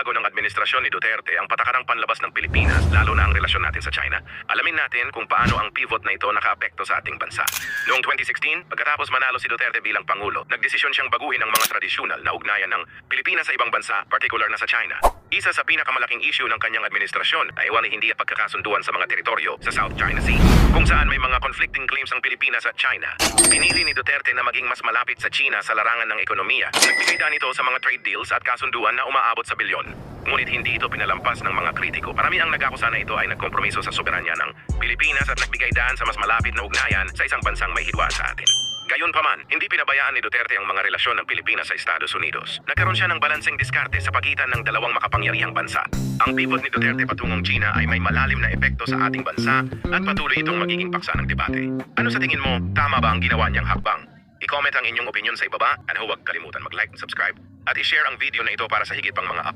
pagbabago ng administrasyon ni Duterte ang patakarang panlabas ng Pilipinas, lalo na ang relasyon natin sa China, alamin natin kung paano ang pivot na ito nakaapekto sa ating bansa. Noong 2016, pagkatapos manalo si Duterte bilang Pangulo, nagdesisyon siyang baguhin ang mga tradisyonal na ugnayan ng Pilipinas sa ibang bansa, particular na sa China. Isa sa pinakamalaking issue ng kanyang administrasyon ay wala hindi at pagkakasunduan sa mga teritoryo sa South China Sea, kung saan may mga conflicting claims ang Pilipinas at China. Pinili ni Duterte na maging mas malapit sa China sa larangan ng ekonomiya. Nagbigay daan ito sa mga trade deals at kasunduan na umaabot sa bilyon. Ngunit hindi ito pinalampas ng mga kritiko. Marami ang nag-akusa na ito ay nagkompromiso sa soberanya ng Pilipinas at nagbigay daan sa mas malapit na ugnayan sa isang bansang may hidwa sa atin. Gayunpaman, hindi pinabayaan ni Duterte ang mga relasyon ng Pilipinas sa Estados Unidos. Nagkaroon siya ng balanseng diskarte sa pagitan ng dalawang makapangyarihang bansa. Ang pivot ni Duterte patungong China ay may malalim na epekto sa ating bansa at patuloy itong magiging paksa ng debate. Ano sa tingin mo, tama ba ang ginawa niyang hakbang? I-comment ang inyong opinion sa ibaba at huwag kalimutan mag-like subscribe at i-share ang video na ito para sa higit pang mga